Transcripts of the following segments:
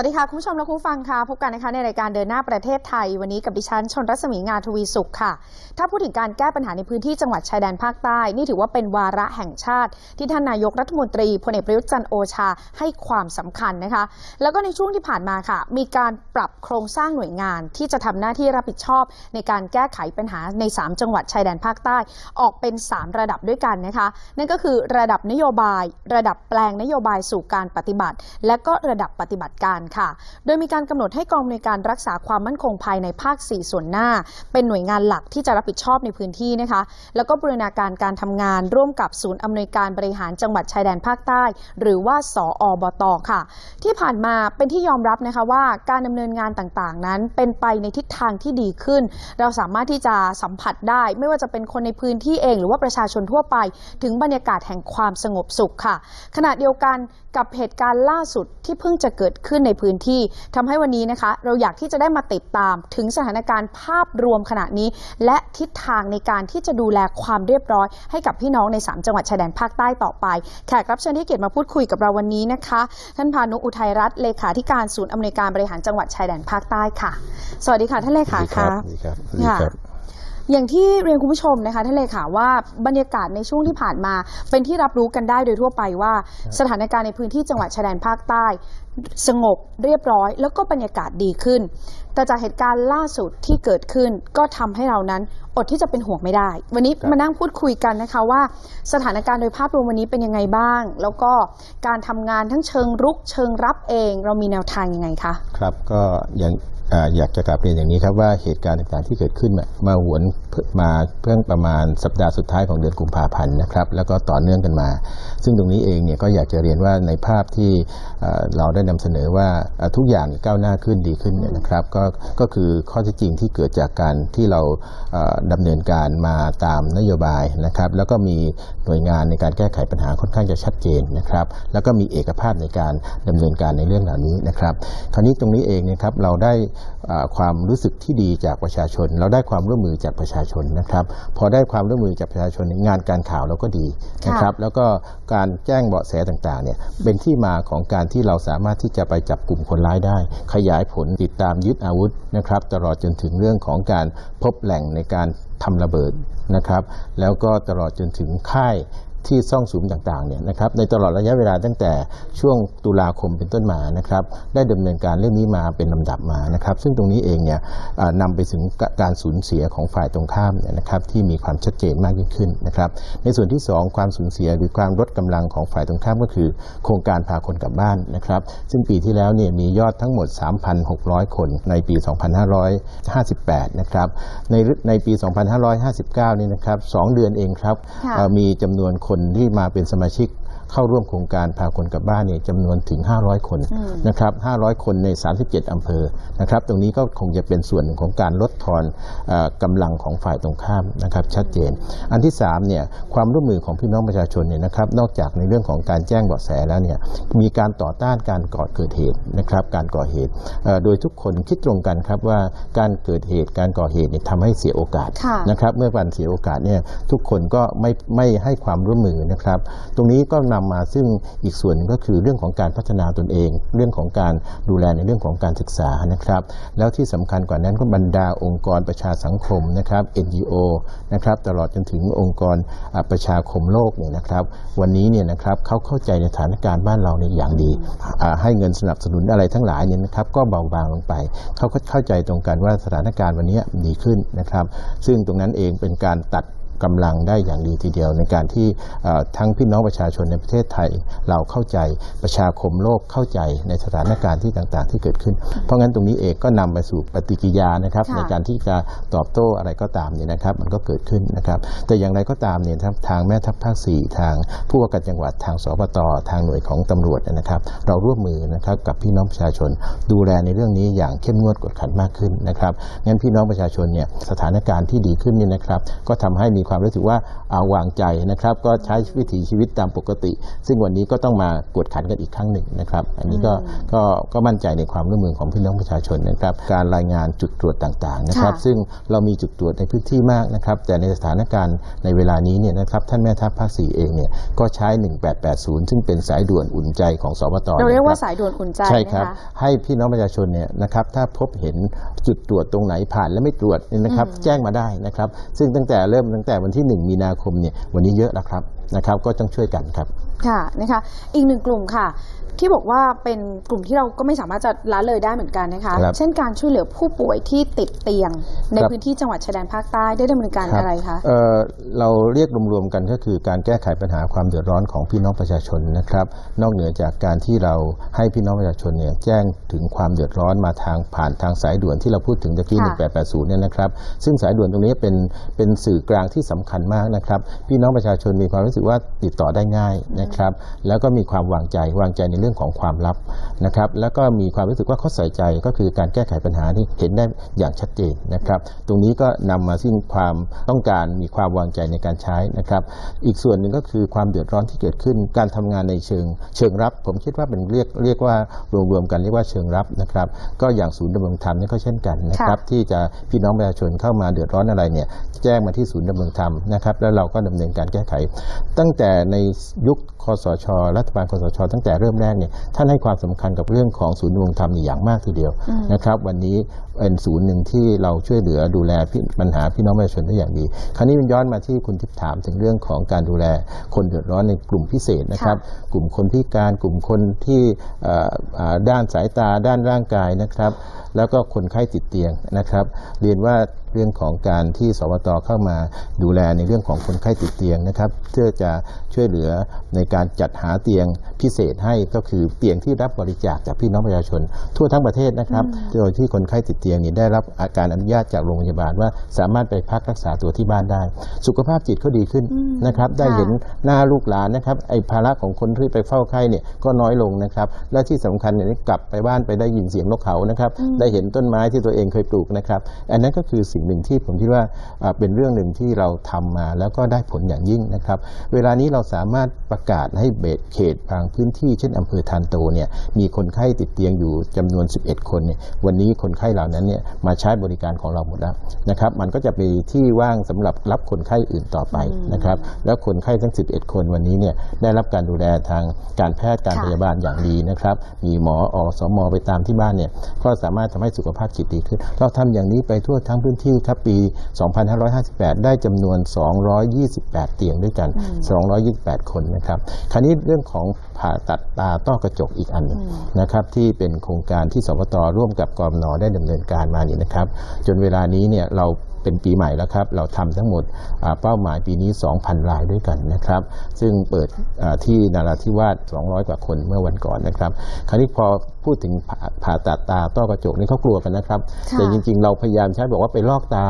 วัสดีค่ะ คุณผู้ชมและคุณผู้ฟังค่ะ พบกันนะคะในรายการเดินหน้าประเทศไทย วันนี้กับดิฉันชนรัศมีงานทวีสุขค่ะ ถ้าพูดถึงการแก้ปัญหาในพื้นที่จังหวัดชายแดนภาคใต้ นี่ถือว่าเป็นวาระแห่งชาติ ที่ท่านนายกรัฐมนตรีพลเอกประยุทธ์จันโอชาให้ความสำคัญนะคะ แล้วก็ในช่วงที่ผ่านมาค่ะ มีการปรับโครงสร้างหน่วยงาน ที่จะทำหน้าที่รับผิดชอบ ในการแก้ไขปัญหาใน 3 จังหวัดชายแดนภาคใต้ ออกเป็น 3 ระดับด้วยกันนะคะ นั่นก็คือระดับนโยบาย ระดับแปลงนโยบายสู่การปฏิบัติ และก็ระดับปฏิบัติการค่ะ โดยมีการกำหนดให้กองอำนวยการรักษาความมั่นคงภายในภาค 4 ส่วนหน้า เป็นหน่วยงานหลักที่จะรับผิดชอบในพื้นที่นะคะ แล้วก็บรินาการการทำงานร่วมกับศูนย์อำนวยการบริหารจังหวัดชายแดนภาคใต้ หรือว่าสออบตค่ะ ที่ผ่านมาเป็นที่ยอมรับนะคะว่าการดำเนินงานต่างๆ นั้น เป็นไปในทิศทางที่ดีขึ้น เราสามารถที่จะสัมผัสได้ ไม่ว่าจะเป็นคนในพื้นที่เอง หรือว่าประชาชนทั่วไป ถึงบรรยากาศแห่งความสงบสุขค่ะ ขณะเดียวกันกับเหตุการณ์ล่าสุดที่เพิ่งจะเกิดขึ้นในพื้นที่ทำให้วันนี้นะคะ เราอยากที่จะได้มาติดตามถึงสถานการณ์ภาพรวมขณะนี้ และทิศทางในการที่จะดูแลความเรียบร้อย ให้กับพี่น้องใน 3 จังหวัดชายแดนภาคใต้ต่อไป แขกรับเชิญที่เกียรติมาพูดคุยกับเราวันนี้นะคะ ท่านพานุอุทัยรัตน์เลขาธิการศูนย์อำนวยการบริหารจังหวัดชายแดนภาคใต้ค่ะ สวัสดีค่ะท่านเลขาค่ะสวัสดีครับ อย่างที่เรียนคุณผู้ชมนะคะท่านเลขาว่าบรรยากาศในช่วงที่ผ่านมา เป็นที่รับรู้กันได้โดยทั่วไปว่า สถานการณ์ในพื้นที่จังหวัดชายแดนภาคใต้ สงบเรียบร้อย แล้วก็บรรยากาศดีขึ้น แต่จากเหตุการณ์ล่าสุดที่เกิดขึ้น ก็ทำให้เรานั้นอดที่จะเป็นห่วงไม่ได้ วันนี้มานั่งพูดคุยกันนะคะว่า สถานการณ์โดยภาพรวมวันนี้เป็นยังไงบ้าง แล้วก็การทำงานทั้งเชิงรุกเชิงรับเอง เรามีแนวทางยังไงคะครับก็อย่าง อยากจะกลับเรียนอย่างนี้ครับว่าเหตุการณ์ต่างๆที่เกิดขึ้นมาหวนมาเพิ่งประมาณสัปดาห์สุดท้ายของเดือนกุมภาพันธ์นะครับ แล้วก็ต่อเนื่องกันมา ซึ่งตรงนี้เองเนี่ยก็อยากจะเรียนว่าในภาพที่เราได้นำเสนอว่าทุกอย่างก้าวหน้าขึ้นดีขึ้นเนี่ยนะครับก็ก็คือข้อเท็จจริงที่เกิดจากการที่เราเอ่อดำเนินการมาตามนโยบายนะครับ แล้วก็มีหน่วยงานในการแก้ไขปัญหาค่อนข้างจะชัดเจนนะครับ แล้วก็มีเอกภาพในการดำเนินการในเรื่องเหล่านี้นะครับ คราวนี้ตรงนี้เองนะครับเราได้ความรู้สึกที่ดีจากประชาชน เราได้ความร่วมมือจากประชาชนนะครับ พอได้ความร่วมมือจากประชาชนงานการข่าวเราก็ดีนะครับ แล้วก็การแจ้งเบาะแสต่างๆเนี่ยเป็นที่มาของการที่เราสามารถที่จะไปจับกลุ่มคนร้ายได้ ขยายผลติดตามยึดอาวุธนะครับ ตลอดจนถึงเรื่องของการพบแหล่งในการทำระเบิดนะครับ แล้วก็ตลอดจนถึงค่าย ที่ซ่องสุมต่างๆเนี่ยนะครับในตลอดระยะเวลาตั้งแต่ช่วงตุลาคมเป็นต้นมานะครับได้ดำเนินการเรื่องนี้มาเป็นลำดับมานะครับ ซึ่งตรงนี้เองเนี่ยอ่านำไปถึงการสูญเสียของฝ่ายตรงข้ามเนี่ยนะครับที่มีความชัดเจนมากยิ่งขึ้นนะครับในส่วนที่ 2 ความสูญเสียหรือความลดกำลังของฝ่ายตรงข้ามก็คือ โครงการพาคนกลับบ้านนะครับ ซึ่งปีที่แล้วเนี่ยมียอดทั้งหมด 3,600 คนในปี 2558 นะครับในในปี 2559 นี่นะครับ 2 เดือนเองครับค่ะเอ่อมีจำนวนคนที่มาเป็นสมาชิก เข้าร่วมโครงการพาคนกลับบ้านเนี่ยจำนวนถึง 500 คนอืมนะครับ 500 คนใน 37 อำเภอนะครับ ตรงนี้ก็คงจะเป็นส่วนหนึ่งของการลดทอนเออกำลังของฝ่ายตรงข้ามนะครับ ชัดเจน อันที่3เนี่ยความร่วมมือของพี่น้องประชาชนเนี่ยนะครับ นอกจากในเรื่องของการแจ้งเบาะแสแล้วเนี่ยมีการต่อต้านการก่อเกิดเหตุนะครับ การก่อเหตุเอ่อโดยทุกคนคิดตรงกันครับว่าการเกิดเหตุการก่อเหตุเนี่ยทำให้เสียโอกาสค่ะนะครับ เมื่อวันเสียโอกาสเนี่ยทุกคนก็ไม่ไม่ให้ความร่วมมือนะครับ ตรงนี้ก็นำมาซึ่งอีกส่วนก็คือเรื่องของการพัฒนาตนเอง เรื่องของการดูแลในเรื่องของการศึกษานะครับ แล้วที่สำคัญกว่านั้นก็บรรดาองค์กรประชาสังคมนะครับ NGO นะครับตลอดจนถึงองค์กรประชาคมโลกเนี่ยนะครับ วันนี้เนี่ยนะครับเขาเข้าใจในสถานการณ์บ้านเราในอย่างดี ให้เงินสนับสนุนอะไรทั้งหลายเนี่ยนะครับ ก็เบาบางลงไป เขาก็เข้าใจตรงกันว่าสถานการณ์วันนี้ดีขึ้นนะครับ ซึ่งตรงนั้นเองเป็นการตัด กำลังได้อย่างดีทีเดียว ในการที่เอ่อทั้งพี่น้องประชาชนในประเทศไทย เราเข้าใจประชาคมโลกเข้าใจในสถานการณ์ที่ต่างๆ ที่เกิดขึ้น เพราะงั้นตรงนี้เองก็นำไปสู่ปฏิกิริยานะครับค่ะในการที่จะตอบโต้อะไรก็ตามเนี่ยนะครับ มันก็เกิดขึ้นนะครับ แต่อย่างไรก็ตามเนี่ยนะครับทางแม่ทัพภาคสี่ทางผู้ว่าการจังหวัดทางสปตทางหน่วยของตำรวจนะครับ เราร่วมมือนะครับกับพี่น้องประชาชน ดูแลในเรื่องนี้อย่างเข้มงวดกวดขันมากขึ้นนะครับงั้นพี่น้องประชาชนเนี่ยสถานการณ์ที่ดีขึ้นเนี่ยนะครับ ก็ทำให้มีความรู้สึกว่าอาวางใจนะครับ ก็ใช้วิถีชีวิตตามปกติ ซึ่งวันนี้ก็ต้องมากวดขันกันอีกครั้งหนึ่งนะครับ อันนี้ก็ก็ก็มั่นใจในความร่วมมือของพี่น้องประชาชนนะครับ การรายงานจุดตรวจต่างๆนะครับค่ะซึ่งเรามีจุดตรวจในพื้นที่มากนะครับ แต่ในสถานการณ์ในเวลานี้เนี่ยนะครับท่านแม่ทัพภาคสี่เองเนี่ยก็ใช้ 1880 ซึ่งเป็นสายด่วนอุ่นใจของสวตเราเรียกว่านะคบสายด่วนอุ่นใจใช่คนะรับคะให้พี่น้องประชาชนเนี่ยนะครับถ้าพบเห็นจุดตรวจตรงไหนผ่านและไม่ตรวจเนี่ยนะครับอืมแจ้งมาได้นะครับ ซึ่งตั้งแต่เริ่มตั้งแต่วันที่ 1 มีนาคมเนี่ยวันนี้เยอะแล้วครับนะครับ ก็ต้องช่วยกันครับ ค่ะนะคะอีกหนึ่งกลุ่มค่ะ ที่บอกว่าเป็นกลุ่มที่เราก็ไม่สามารถจะละเลยได้เหมือนกันนะคะ ครับเช่นการช่วยเหลือผู้ป่วยที่ติดเตียง ในครับ พื้นที่จังหวัดชายแดนภาคใต้ได้ดำเนินการอะไรคะ เอ่อเราเรียกรวมๆกันก็คือการแก้ไขปัญหาความเดือดร้อนของพี่น้องประชาชนนะครับ นอกเหนือจากการที่เราให้พี่น้องประชาชนเนี่ยแจ้งถึงความเดือดร้อนมาทางผ่านทางสายด่วนที่เราพูดถึงตะกี้ค่ะ 1880เนี่ยนะครับ ซึ่งสายด่วนตรงนี้เป็นเป็นสื่อกลางที่สำคัญมากนะครับ พี่น้องประชาชนมีความรู้สึกว่าติดต่อได้ง่ายนะครับแล้วก็มีความวางใจวางใจในเรื่องของความลับนะครับ แล้วก็มีความรู้สึกว่าเขาใส่ใจก็คือการแก้ไขปัญหาที่เห็นได้อย่างชัดเจนนะครับ ตรงนี้ก็นำมาซึ่งความต้องการมีความวางใจในการใช้นะครับ อีกส่วนหนึ่งก็คือความเดือดร้อนที่เกิดขึ้น การทำงานในเชิง เชิงรับ ผมคิดว่าเป็นเรียกเรียกว่ารวมๆกันเรียกว่าเชิงรับนะครับ ก็อย่างศูนย์ดำรงธรรมนี่ก็เช่นกันนะครับที่จะพี่น้องประชาชนเข้ามาเดือดร้อนอะไรเนี่ยแจ้งมาที่ศูนย์ดำรงธรรมนะครับแล้วเราก็ดำเนินการแก้ไข ตั้งแต่ในยุคคสช รัฐบาลคสช ตั้งแต่เริ่มแรกเนี่ยท่านให้ความสำคัญกับเรื่องของศูนย์ดำรงธรรมนี่อย่างมากทีเดียวอืมนะครับ วันนี้ เป็นศูนย์หนึ่งที่เราช่วยเหลือดูแลพี่ปัญหาพี่น้องประชาชนได้อย่างดี คราวนี้มันย้อนมาที่คุณทิพย์ถามถึงเรื่องของการดูแลคนเดือดร้อนในกลุ่มพิเศษนะครับ กลุ่มคนพิการกลุ่มคนที่เอ่ออ่าด้านสายตาด้านร่างกายนะครับ แล้วก็คนไข้ติดเตียงนะครับ เรียนว่าเรื่องของการที่สวตเข้ามาดูแลในเรื่องของคนไข้ติดเตียงนะครับเพื่อจะช่วยเหลือในการจัดหาเตียงพิเศษให้ก็คือเตียงที่รับบริจาคจากพี่น้องประชาชน ทั่วทั้งประเทศนะครับโดยที่คนไข้ติดเตียงนี่ได้รับอาการอนุญาตจากโรงพยาบาลว่าสามารถไปพักรักษาตัวที่บ้านได้ สุขภาพจิตเขาดีขึ้นอืมนะครับ ได้ค่ะเห็นหน้าลูกหลานนะครับไอ้ภาระของคนที่ไปเฝ้าไข้เนี่ยก็น้อยลงนะครับ และที่สำคัญเนี่ยกลับไปบ้านไปได้ยินเสียงนกเขานะครับอืมได้เห็นต้นไม้ที่ตัวเองเคยปลูกนะครับ อันนั้นก็คือสิ่งหนึ่งที่ผมคิดว่าอ่าเป็นเรื่องหนึ่งที่เราทำมาแล้วก็ได้ผลอย่างยิ่งนะครับ เวลานี้เราสามารถประกาศให้เบตเขตบางพื้นที่เช่นอำเภอทานโตเนี่ยมีคนไข้ติดเตียงอยู่จำนวน 11 คนเนี่ยวันนี้คนไข้เหล่านั้นเนี่ยมาใช้บริการของเราหมดแล้วนะครับ มันก็จะมีที่ว่างสำหรับรับคนไข้อื่นต่อไปนะครับ แล้วคนไข้ทั้ง 11 คนวันนี้เนี่ยได้รับการดูแลทางการแพทย์การค่ะพยาบาลอย่างดีนะครับ มีหมออสมไปตามที่บ้านเนี่ยก็สามารถทำให้สุขภาพจิตดีขึ้น เราทำอย่างนี้ไปทั่วทั้งพื้นที่ครับปี 2558 ได้จำนวน 228 เตียงด้วยกัน 228 คนนะครับ คราวนี้เรื่องของผ่าตัดตาต้อกระจกอีกอันหนึ่งนะครับที่เป็นโครงการที่สปตร่วมกับกรมนได้ดำเนินการมานี่นะครับ จนเวลานี้เนี่ยเราเป็นปีใหม่แล้วครับ เราทำทั้งหมดอ่าเป้าหมายปีนี้ 2,000 รายด้วยกันนะครับ ซึ่งเปิดอ่าที่นาราธิวาส200 กว่าคนเมื่อวันก่อนนะครับ คราวนี้พอพูดถึงผ่าผ่าตัดตาต้อกระจกนี่เขากลัวกันนะครับค่ะแต่จริงๆ เราพยายามใช้บอกว่าไปลอกตา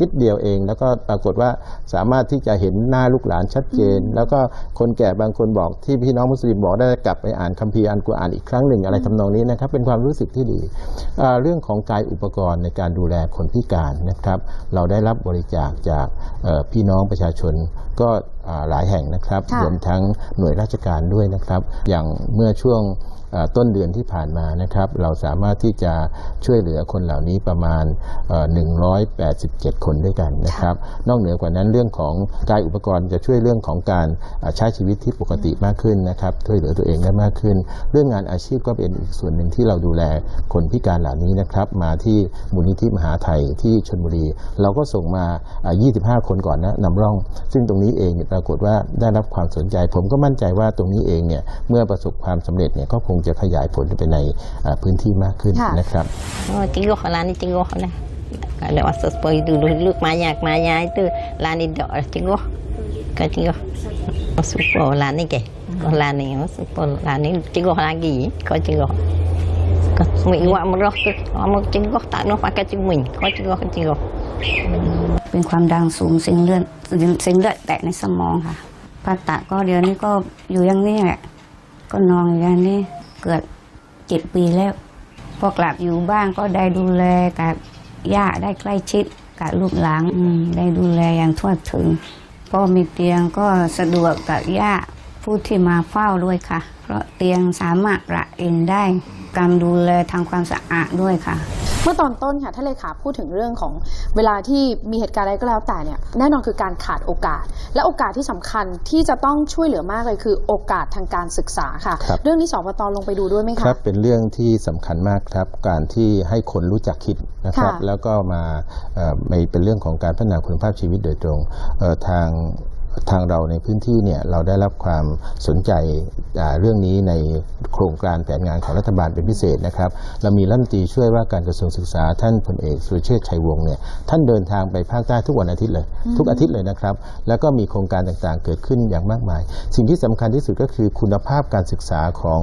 นิดเดียวเอง แล้วก็ปรากฏว่าสามารถที่จะเห็นหน้าลูกหลานชัดเจน แล้วก็คนแก่บางคนบอกที่พี่น้องมุสลิมบอกได้กลับไปอ่านคัมภีร์อันกุรอานอีกครั้งหนึ่งอะไรทำนองนี้นะครับ เป็นความรู้สึกที่ดีอ่าเรื่องของกายอุปกรณ์ในการดูแลคนพิการนะครับ เราได้รับบริจาคจากเอ่อพี่น้องประชาชนก็อ่าหลายแห่งนะครับค่ะรวมทั้งหน่วยราชการด้วยนะครับ อย่างเมื่อช่วงเอ่อ ต้นเดือนที่ผ่านมานะครับ เราสามารถที่จะช่วยเหลือคนเหล่านี้ประมาณ 187 คนด้วยกันนะครับ นอกเหนือกว่านั้นเรื่องของกายอุปกรณ์จะช่วยเรื่องของการใช้ชีวิตที่ปกติมากขึ้นนะครับ ช่วยเหลือตัวเองได้มากขึ้น เรื่องงานอาชีพก็เป็นอีกส่วนหนึ่งที่เราดูแลคนพิการเหล่านี้นะครับ มาที่มูลนิธิมหาไทยที่ชนบุรี เราก็ส่งมา 25 คนก่อนนะนำร่อง ซึ่งตรงนี้เองปรากฏว่าได้รับความสนใจ ผมก็มั่นใจว่าตรงนี้เองเนี่ยเมื่อประสบความสำเร็จเนี่ยก็คงจะขยายผลไปในอ่าพื้นที่มากขึ้นค่ะนะครับ Oh, tiga lah ni tiga lah. Kalau masa sepoi dulu dulu maya maya itu lah ni dak lah tiga. Kan tiga. Masuk lah ni ke. Lah ni masuk lah ni tiga lagi. Kau tiga. Kau mi iwak merah tu. Amak tiga tak nak pakai cimin. Kau tiga kau tiga. เป็นความดังสูงเส้นเลือดเส้นเลือดแตกในสมองค่ะผ่าตัดก็เดี๋ยวนี้ก็อยู่อย่างนี้แหละก็นอนอยู่อย่างนี้ เกือบเจ็ดปีแล้ว พอกลับอยู่บ้านก็ได้ดูแลกับย่าได้ใกล้ชิดกับลูกหลานได้ดูแลอย่างทั่วถึง ก็มีเตียงก็สะดวกกับย่าผู้ที่มาเฝ้าด้วยค่ะ เพราะเตียงสามารถระเอนได้ การดูแลทางความสะอาดด้วยค่ะ เมื่อตอนต้นค่ะท่านเลขาพูดถึงเรื่องของเวลาที่มีเหตุการณ์อะไรก็แล้วแต่เนี่ยแน่นอนคือการขาดโอกาส และโอกาสที่สำคัญที่จะต้องช่วยเหลือมากเลยคือโอกาสทางการศึกษาค่ะครับเรื่องนี้สปตลงไปดูด้วยไหมคคะรับเป็นเรื่องที่สำคัญมากครับการที่ให้คนรู้จักคิดนะครับค่ะแล้วก็มาเอ่อไม่เป็นเรื่องของการพัฒนาคุณภาพชีวิตโดยตรงเอ่อทาง ทางเราในพื้นที่เนี่ยเราได้รับความสนใจเรื่องนี้ในโครงการแผนงานของรัฐบาลเป็นพิเศษนะครับ เรามีรัฐมนตรีช่วยว่าการกระทรวงศึกษาท่านพลเอกสุรเชษฐ์ชัยวงศ์เนี่ยท่านเดินทางไปภาคใต้ทุกวันอาทิตย์เลย ทุกอาทิตย์เลยนะครับ แล้วก็มีโครงการต่างๆ เกิดขึ้นอย่างมากมาย สิ่งที่สำคัญที่สุดก็คือคุณภาพการศึกษาของ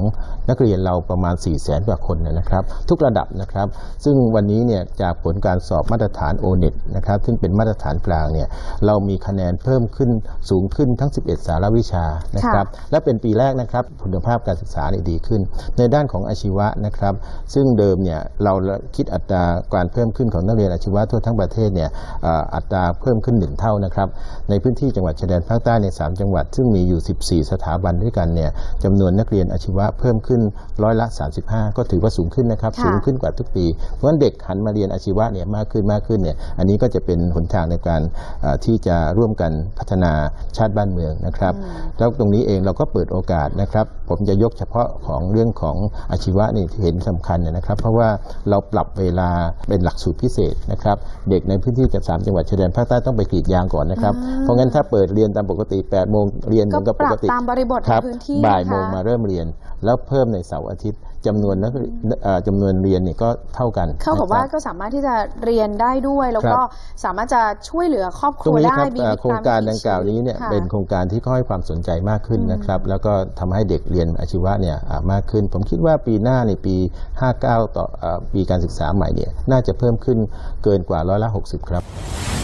นักเรียนเราประมาณ 4 0 0แสนกว่าคนนยนะครับ ทุกระดับนะครับ ซึ่งวันนี้เนี่ยจากผลการสอบมาตรฐาน o n e t นะครับซึ่งเป็นมาตรฐานกลางเนี่ยเรามีคะแนนเพิ่มขึ้นสูงขึ้นทั้ง 11 สารวิชานะครับและเป็นปีแรกนะครับคุณภาพการศึกษาเนี่ยดีขึ้น ในด้านของอาชีวะนะครับ ซึ่งเดิมเนี่ยเราคิดอัตราการเพิ่มขึ้นของนักเรียนอาชีวะทั่วทั้งประเทศเนี่ยเอ่ออัตราเพิ่มขึ้นหนึ่งเท่านะครับในพื้นที่จังหวัดชายแดนภาคใต้ใน 3 จังหวัด ซึ่งมีอยู่ 14 สถาบันด้วยกันเนี่ยจำนวนนักเรียนอาชีวะเพิ่มขึ้นร้อยละ 35 ก็ถือว่าสูงขึ้นนะครับค่ะสูงขึ้นกว่าทุกปีเพราะฉะนั้นเด็กหันมาเรียนอาชีวะเนี่ยมากขึ้นมากขึ้นเนี่ยอันนี้ก็จะเป็นหนทางในการเอ่อที่จะร่วมกันพัฒนาชาติบ้านเมืองนะครับ แล้วตรงนี้เองเราก็เปิดโอกาสนะครับ ผมจะยกเฉพาะของเรื่องของอาชีวะนี่ที่เห็นสำคัญเนยนะครับ เพราะว่าเราปรับเวลาเป็นหลักสูตรพิเศษนะครับ เด็กในพื้นที่จากสามจังหวัดชายแดนภาคใต้ต้องไปกรีดยางก่อนนะครับอ่าเพราะงั้นถ้าเปิดเรียนตามปกติ8โมงเรียนเหมือนกับปกติก็ปรับตามบริบทครับในพื้นที่บ่ายนะคะโมงมาเริ่มเรียน แล้วเพิ่มในเสาร์อาทิตย์ จำนวนนักเรียนเอ่อจำนวนเรียนเนี่ยก็เท่ากัน เข้ากับนะคว่ารับก็สามารถที่จะเรียนได้ด้วย แล้วก็สามารถจะช่วยเหลือครอบคตรรังวนี้ได้ครับมีเอ่อโครงการวิถีดังกล่าวนี้เนี่ยชีวิตเป็นโครงการที่เขาให้ความสนใจมากขึ้นนะครับ แล้วก็ทำให้เด็กเรียนอาชีวะเนี่ยอ่ามากขึ้น ผมคิดว่าปีหน้าในปี 59ต่อเอ่อปีการศึกษาใหม่เนี่ยน่าจะเพิ่มขึ้นเกินกว่าร้อยละ 60 ครับ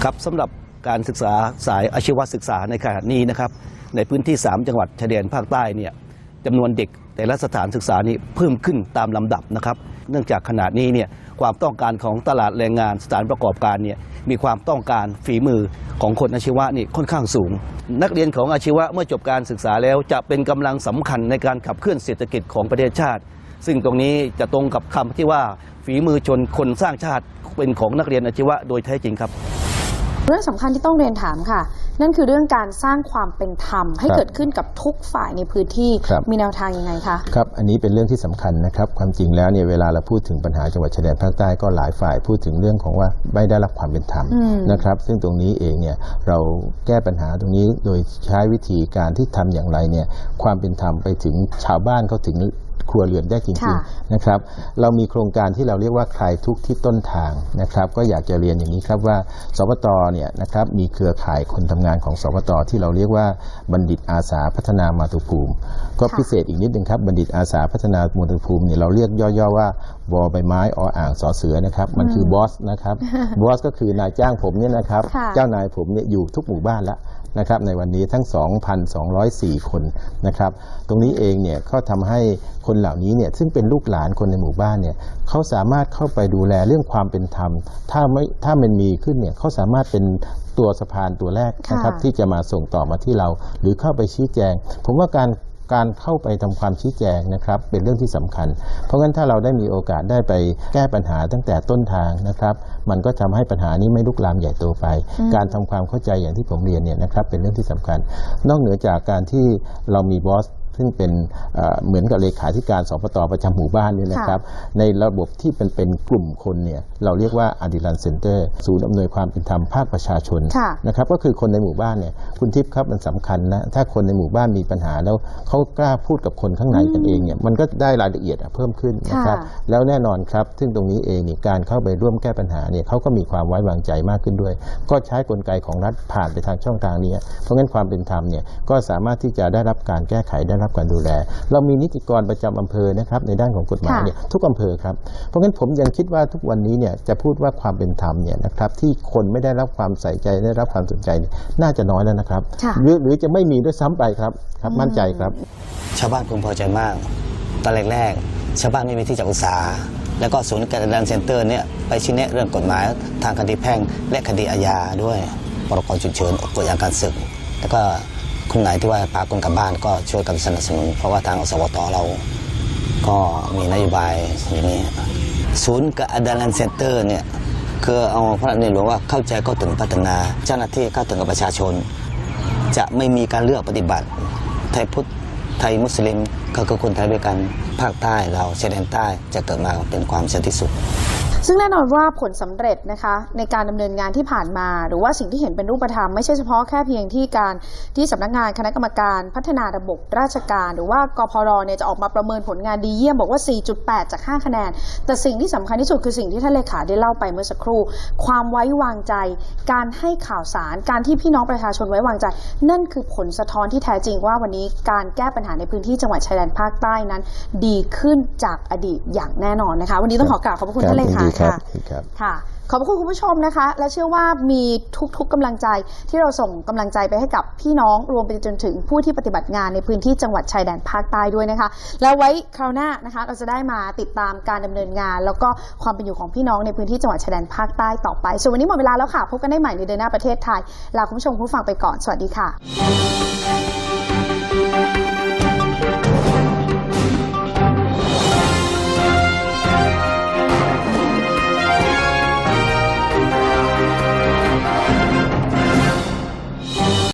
ครับสำหรับการศึกษาสายอาชีวศึกษาในขณะนี้นะครับในพื้นที่ 3 จังหวัดชายแดนภาคใต้เนี่ยจำนวนเด็ก แต่ละสถานศึกษานี้เพิ่มขึ้นตามลำดับนะครับ เนื่องจากขณะนี้เนี่ยความต้องการของตลาดแรงงานสถานประกอบการเนี่ยมีความต้องการฝีมือของคนอาชีวะนี่ค่อนข้างสูง นักเรียนของอาชีวะเมื่อจบการศึกษาแล้วจะเป็นกำลังสำคัญในการขับเคลื่อนเศรษฐกิจของประเทศชาติ ซึ่งตรงนี้จะตรงกับคำที่ว่าฝีมือชนคนสร้างชาติเป็นของนักเรียนอาชีวะโดยแท้จริงครับ รื่องสำคัญที่ต้องเรียนถามค่ะ นั่นคือเรื่องการสร้างความเป็นธรรม ให้ครับเกิดขึ้นกับทุกฝ่ายในพื้นที่ครับมีแนวทางยังไงคะครับอันนี้เป็นเรื่องที่สำคัญนะครับความจริงแล้วเนี่ยเวลาเราพูดถึงปัญหาจังหวัดชายแดนภาคใต้ก็หลายฝ่ายพูดถึงเรื่องของว่าไม่ได้รับความเป็นธรรมอืมนะครับ ซึ่งตรงนี้เองเนี่ยเราแก้ปัญหาตรงนี้โดยใช้วิธีการที่ทำอย่างไรเนี่ยความเป็นธรรมไปถึงชาวบ้านเขาถึง ครัวเรือนได้จริงค่ะๆนะครับเรามีโครงการที่เราเรียกว่าคลายทุกข์ที่ต้นทางนะครับ ก็อยากจะเรียนอย่างนี้ครับว่าสปตเนี่ยนะครับมีเครือข่ายคนทำงานของสปตที่เราเรียกว่าบัณฑิตอาสาพัฒนามาตุภูมิ ก็ค่ะพิเศษอีกนิดนึงครับบัณฑิตอาสาพัฒนามาตุภูมิเนี่ยเราเรียกย่อๆว่าวอใบไม้ออ่างสอเสือนะครับมันคือบอสนะครับบอสก็คือนายจ้างผมเนี่ยนะครับค่ะเจ้านายผมเนี่ยอยู่ทุกหมู่บ้านแล้ว นะครับในวันนี้ทั้ง 2,204 คนนะครับตรงนี้เองเนี่ยก็ทำให้คนเหล่านี้เนี่ยซึ่งเป็นลูกหลานคนในหมู่บ้านเนี่ยเขาสามารถเข้าไปดูแลเรื่องความเป็นธรรม ถ้าไม่ถ้ามันมีขึ้นเนี่ยเขาสามารถเป็นตัวสะพานตัวแรกนะครับค่ะที่จะมาส่งต่อมาที่เรา หรือเข้าไปชี้แจง ผมว่าการ การเข้าไปทำความชี้แจงนะครับเป็นเรื่องที่สำคัญ เพราะงั้นถ้าเราได้มีโอกาสได้ไปแก้ปัญหาตั้งแต่ต้นทางนะครับ มันก็ทำให้ปัญหานี้ไม่ลุกลามใหญ่โตไป การทำความเข้าใจอย่างที่ผมเรียนเนี่ยนะครับเป็นเรื่องที่สำคัญ นอกเหนือจากการที่เรามีบอส ซึ่งเป็นเอ่อเหมือนกับเลขาธิการสปตประจำหมู่บ้านเนี่ยนะครับ ในระบบที่เป็นเป็นกลุ่มคนเนี่ยเราเรียกว่าอดิลันเซ็นเตอร์ศูนย์อำนวยความเป็นธรรมภาคประชาชนค่ะนะครับก็คือคนในหมู่บ้านเนี่ยคุณทิพย์ครับมันสำคัญนะถ้าคนในหมู่บ้านมีปัญหาแล้วเขากล้าพูดกับคนข้างในกันเองเนี่ยมันก็ได้รายละเอียดอะเพิ่มขึ้นนะครับค่ะแล้วแน่นอนครับ ซึ่งตรงนี้เองเนี่ยการเข้าไปร่วมแก้ปัญหาเนี่ยเขาก็มีความไว้วางใจมากขึ้นด้วย ก็ใช้กลไกของรัฐผ่านไปทางช่องทางนี้ เพราะงั้นความเป็นธรรมเนี่ยก็สามารถที่จะได้รับการแก้ไขได้รับการดูแล เรามีนิติกรประจำอำเภอนะครับในด้านของกฎหมายค่ะเนี่ยทุกอำเภอครับเพราะงั้นผมยังคิดว่าทุกวันนี้เนี่ยจะพูดว่าความเป็นธรรมเนี่ยนะครับที่คนไม่ได้รับความใส่ใจได้รับความสนใจเนี่ยน่าจะน้อยแล้วนะครับค่ะหรือหรือจะไม่มีด้วยซ้ำไปครับครับมั่นใจครับ ชาวบ้านพึงพอใจมาก ตอนแรกๆชาวบ้านไม่มีที่จะปรึกษาแล้วก็ศูนย์การดันเซ็นเตอร์เนี่ยไปชี้แนะเรื่องกฎหมายทางคดีแพ่งและคดีอาญาด้วยพรกฉุกเฉินกฎอัยการศึก แล้วก็ คนไหนที่ว่าพาคนกลับบ้านก็ช่วยกันสนับสนุน เพราะว่าทางอสวตเราก็มีนโยบายอย่างนี้ศูนย์กับอดาลันเซ็นเตอร์เนี่ยคือเอาพระในหลวงว่าเข้าใจเข้าถึงพัฒนา เจ้าหน้าที่เข้าถึงกับประชาชน จะไม่มีการเลือกปฏิบัติ ไทยพุทธไทยมุสลิมก็คือคนไทยด้วยกันภาคใต้เราชายแดนใต้จะเกิดมาเป็นความสันติสุข ซึ่งแน่นอนว่าผลสำเร็จนะคะในการดำเนินงานที่ผ่านมา หรือว่าสิ่งที่เห็นเป็นรูปธรรมไม่ใช่เฉพาะแค่เพียงที่การที่สำนักงานคณะกรรมการพัฒนาระบบราชการ หรือว่ากพรเนี่ยจะออกมาประเมินผลงานดีเยี่ยมบอกว่า 4.8 จาก 5 คะแนน แต่สิ่งที่สำคัญที่สุดคือสิ่งที่ท่านเลขาได้เล่าไปเมื่อสักครู่ ความไว้วางใจ การให้ข่าวสาร การที่พี่น้องประชาชนไว้วางใจ นั่นคือผลสะท้อนที่แท้จริงว่าวันนี้การแก้ปัญหาในพื้นที่จังหวัดชายแดนภาคใต้นั้น ดีขึ้นจากอดีตอย่างแน่นอนนะคะ วันนี้ต้องขอกราบขอบพระคุณท่านเลขายินดีครับค่ะยินดีครับค่ะ ขอบพระคุณคุณผู้ชมนะคะ และเชื่อว่ามีทุกๆกำลังใจที่เราส่งกำลังใจไปให้กับพี่น้องรวมไปจนถึงผู้ที่ปฏิบัติงานในพื้นที่จังหวัดชายแดนภาคใต้ด้วยนะคะ แล้วไว้คราวหน้านะคะ เราจะได้มาติดตามการดำเนินงาน แล้วก็ความเป็นอยู่ของพี่น้องในพื้นที่จังหวัดชายแดนภาคใต้ต่อไปส่วนวันนี้หมดเวลาแล้วค่ะพบกันได้ใหม่ในเดือนหน้าประเทศไทยลาคุณผู้ชมผู้ฟังไปก่อนสวัสดีค่ะ